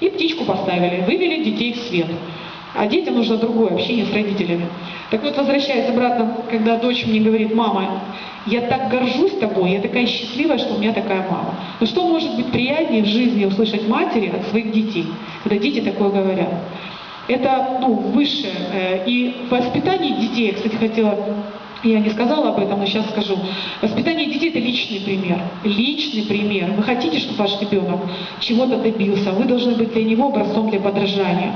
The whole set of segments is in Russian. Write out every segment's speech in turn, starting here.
И птичку поставили, вывели детей в свет. А детям нужно другое общение с родителями. Так вот, возвращаясь обратно, когда дочь мне говорит, мама, я так горжусь тобой, я такая счастливая, что у меня такая мама. Но что может быть приятнее в жизни услышать матери от своих детей, когда дети такое говорят? Это ну, высшее. Э, и в воспитании детей, я, кстати, хотела я не сказала об этом, но сейчас скажу. Воспитание детей – это личный пример. Личный пример. Вы хотите, чтобы ваш ребенок чего-то добился, вы должны быть для него образцом для подражания.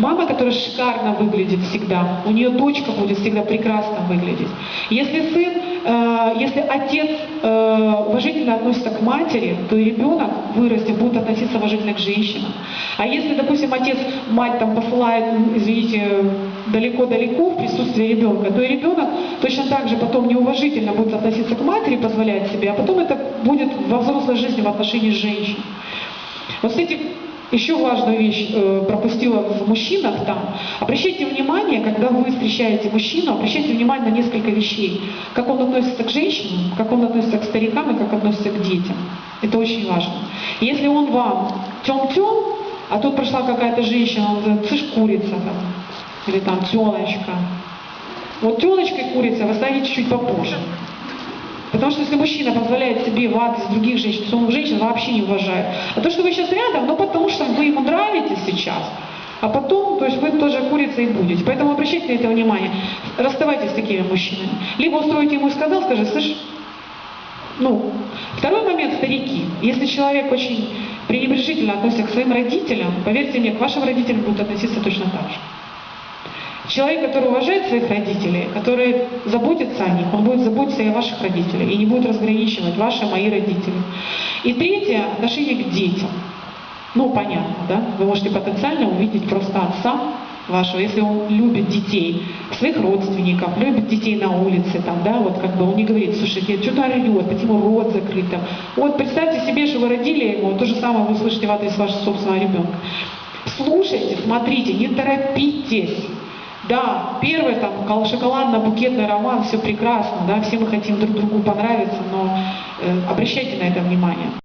Мама, которая шикарно выглядит всегда, у нее дочка будет всегда прекрасно выглядеть. Если сын, э, если отец э, уважительно относится к матери, то и ребенок вырастет, будет относиться уважительно к женщинам. А если, допустим, отец, мать там посылает, извините, далеко-далеко в присутствии ребенка, то и ребенок точно так же потом неуважительно будет относиться к матери, позволять себе, а потом это будет во взрослой жизни в отношении женщин. Вот этим еще важную вещь э, пропустила в мужчинах там. Обращайте внимание, когда вы встречаете мужчину, обращайте внимание на несколько вещей. Как он относится к женщинам, как он относится к старикам и как относится к детям. Это очень важно. Если он вам тем-тем, а тут прошла какая-то женщина, он говорит, слышь, курица там, или там тёлочка. Вот тёлочкой курица вы станете чуть попозже. Потому что если мужчина позволяет себе в адрес других женщин, то он женщин вообще не уважает. А то, что вы сейчас рядом, ну потому что вы ему нравитесь сейчас, а потом, то есть вы тоже курица и будете. Поэтому обращайте на это внимание. Расставайтесь с такими мужчинами. Либо устроите ему и сказал, скажи, слышь, ну, второй момент старики. Если человек очень пренебрежительно относится к своим родителям, поверьте мне, к вашим родителям будут относиться точно так же. Человек, который уважает своих родителей, который заботится о них, он будет заботиться и о ваших родителях, и не будет разграничивать ваши, мои родители. И третье, отношение к детям. Ну, понятно, да? Вы можете потенциально увидеть просто отца вашего, если он любит детей, своих родственников, любит детей на улице, там, да, вот как бы он не говорит, слушайте, что-то орет, почему рот закрыт там. Вот представьте себе, что вы родили ему, то же самое вы слышите в адрес вашего собственного ребенка. Слушайте, смотрите, не торопитесь. Да, первый там шоколадно-букетный роман, все прекрасно, да, все мы хотим друг другу понравиться, но э, обращайте на это внимание.